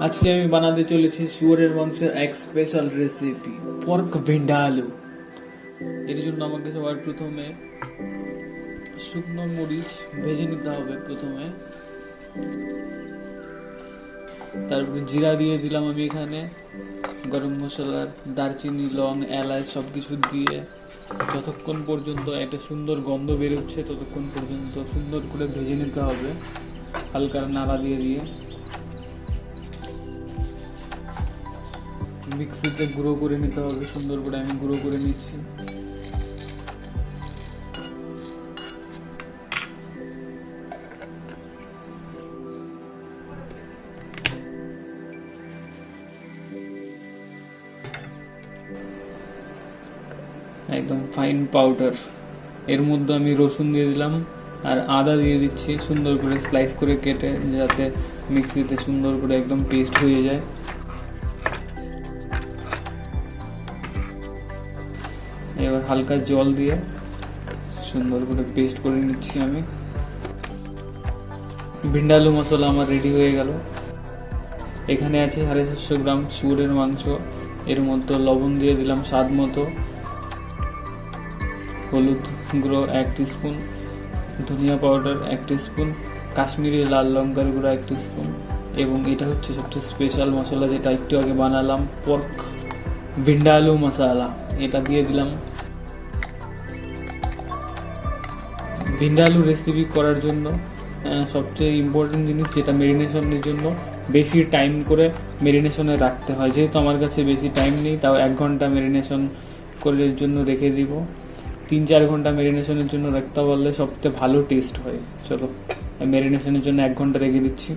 আজকে আমি বানাতে চলেছি শুয়োরের মাংসের এক স্পেশাল রেসিপি পর্ক ভিন্ডালু এর জন্য আমাকে সবার প্রথমে শুকনো মরিচ ভেজে নিতে হবে প্রথমে। তারপর জিরা দিয়ে দিলাম আমি এখানে। গরম মশলা দারচিনি, লং, এলাচ সব কিছু দিয়ে যতক্ষণ পর্যন্ত একটা সুন্দর গন্ধ বেরোচ্ছে, ততক্ষণ পর্যন্ত সুন্দর করে ভেজে নিতে হবে, হালকা নাড়া দিয়ে দিয়ে। মিক্সিতে গুঁড়ো করে নিতে হবে, সুন্দর করে আমি গুঁড়ো করে নিচ্ছি। একদম ফাইন পাউডার এর মধ্যে আমি রসুন দিয়ে দিলাম, আর আদা দিয়ে দিচ্ছি সুন্দর করে স্লাইস করে কেটে, যাতে মিক্সিতে সুন্দর করে একদম পেস্ট হয়ে যায়। এবার হালকা জল দিয়ে সুন্দর করে পেস্ট করে নিচ্ছি আমি। ভিন্ডালু মশলা আমার রেডি হয়ে গেল। এখানে আছে সাড়ে চারশো গ্রাম শুয়োরের মাংস। এর মধ্যে লবণ দিয়ে দিলাম স্বাদ মতো। হলুদ গুঁড়ো এক স্পুন ধনিয়া পাউডার এক স্পুন কাশ্মীরি লাল লঙ্কার গুঁড়ো এক স্পুন এবং এটা হচ্ছে সবচেয়ে স্পেশাল মশলা যেটা একটু আগে বানালাম পর্ক ভিন্ডালু মশলা এটা দিয়ে দিলাম। ভিন্ডালু রেসিপি করার জন্য সবচেয়ে ইম্পর্টেন্ট জিনিস যেটা মেরিনেশনের জন্য, বেশি টাইম করে মেরিনেশনে রাখতে হয়। যেহেতু আমার কাছে বেশি টাইম নেই, তাও এক ঘণ্টা মেরিনেশন করে জন্য রেখে দিব। তিন চার ঘণ্টা মেরিনেশনের জন্য রাখতে পারলে সবচেয়ে ভালো টেস্ট হয়। চলো মেরিনেশনের জন্য এক ঘণ্টা রেখে দিচ্ছি।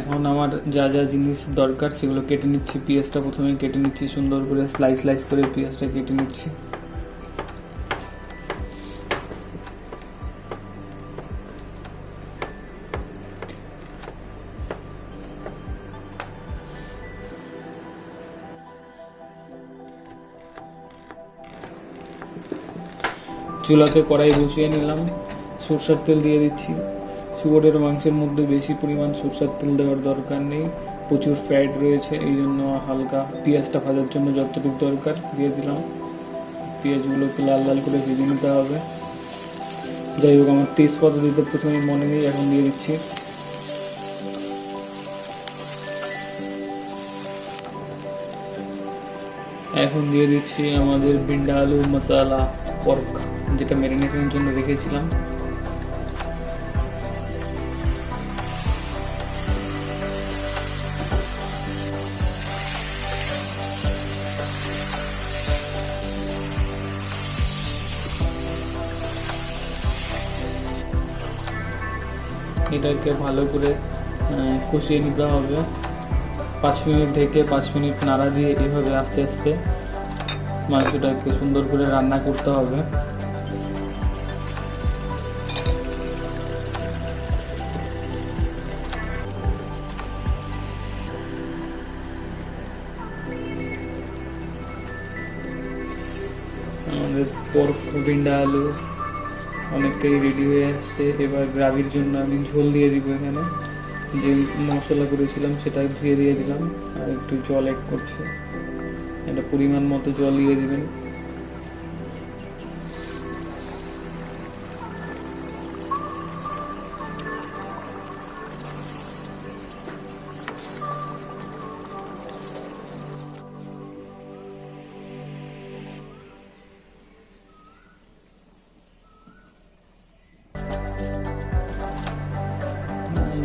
এখন আমার যা যা জিনিস দরকার, সেগুলো কেটে নিচ্ছি। পেঁয়াজটা প্রথমে কেটে নিচ্ছি, সুন্দর করে স্লাইস স্লাইস করে পেঁয়াজটা কেটে নিচ্ছি। চুলাতে কড়াই বসিয়ে নিলাম। সরষের তেল দিয়ে দিচ্ছি। শুয়োরের মাংসের মধ্যে বেশি পরিমাণ সরষের তেল দেওয়ার দরকার নেই। প্রচুর ফ্যাট রয়েছে, এই জন্য হালকা পেঁয়াজটা ভাজার জন্য যতটুকু দরকার দিয়ে দিলাম। পেঁয়াজগুলোকে লাল লাল করে ভেজে নিতে হবে। যাই হোক, আমার তেজপাতা দিতে প্রথমে মনে নেই, এখন দিয়ে দিচ্ছি। এখন দিয়ে দিচ্ছি আমাদের ভিন্ডা আলু মশলা। পর্ক যেটা ম্যারিনেশনের জন্য রেখেছিলাম। এটাকে ভালো করে কষিয়ে নিতে হবে। পাঁচ মিনিট ঢেকে পাঁচ মিনিট নাড়া দিয়ে এইভাবে আস্তে আস্তে মাংসটাকে সুন্দর করে রান্না করতে হবে। আমাদের পর্ক ভিন্ডা আলু অনেকটাই রেডি হয়ে আসছে। এবার গ্রাভির জন্য আমি ঝোল দিয়ে দিব এখানে। যে মশলা করেছিলাম সেটা ধুয়ে দিয়ে দিলাম। আর একটু জল অ্যাড করছে। একটা পরিমাণ মতো জল দিয়ে দিবেন।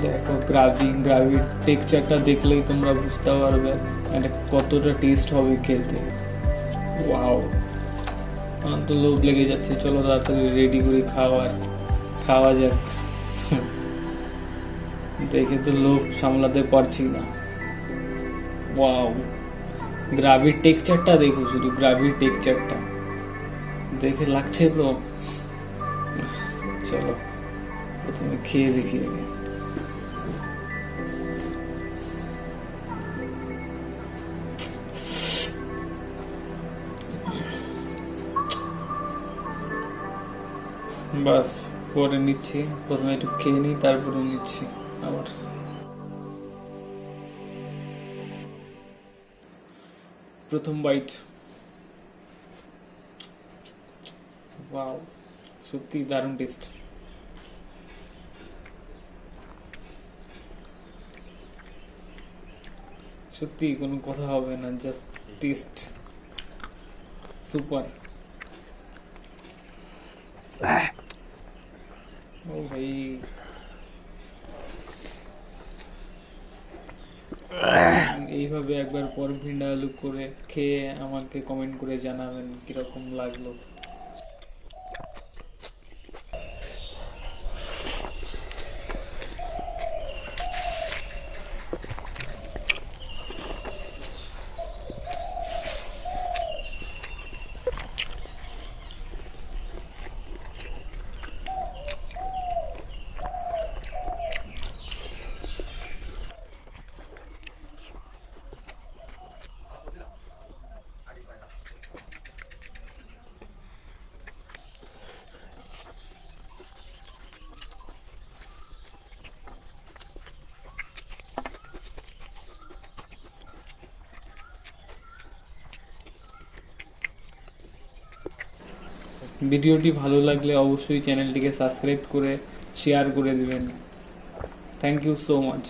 দেখো গ্রাভি গ্রাভির টেক্সচারটা দেখলেই তোমরা বুঝতে পারবে। এটা কতটা টেস্ট হবে খেতে? ওয়াও আমার তো লোভ লেগে যাচ্ছে। চলো তাড়াতাড়ি রেডি করে খাওয়ার, খাওয়া যাক। দেখে তো লোভ সামলাতে পারছি না। ওয়াও গ্রাভির টেক্সচারটা দেখো শুধু, গ্রাভির টেক্সচারটা দেখে লাগছে তো? চলো, প্রথমে খেয়ে দেখি। আগে বাস পরে নিচ্ছি, প্রথমে একটু খেয়ে নিই, তারপরে নিচ্ছি আবার। প্রথম বাইট ওয়াও সত্যি দারুণ টেস্ট সত্যি কোনো কথা হবে না জাস্ট টেস্ট সুপার ভাই এইভাবে একবার পর ভিন্ডা আলু করে খেয়ে আমাকে কমেন্ট করে জানাবেন কীরকম লাগল। ভিডিওটি ভালো লাগলে অবশ্যই চ্যানেলটিকে সাবস্ক্রাইব করে শেয়ার করে দেবেন। Thank you so much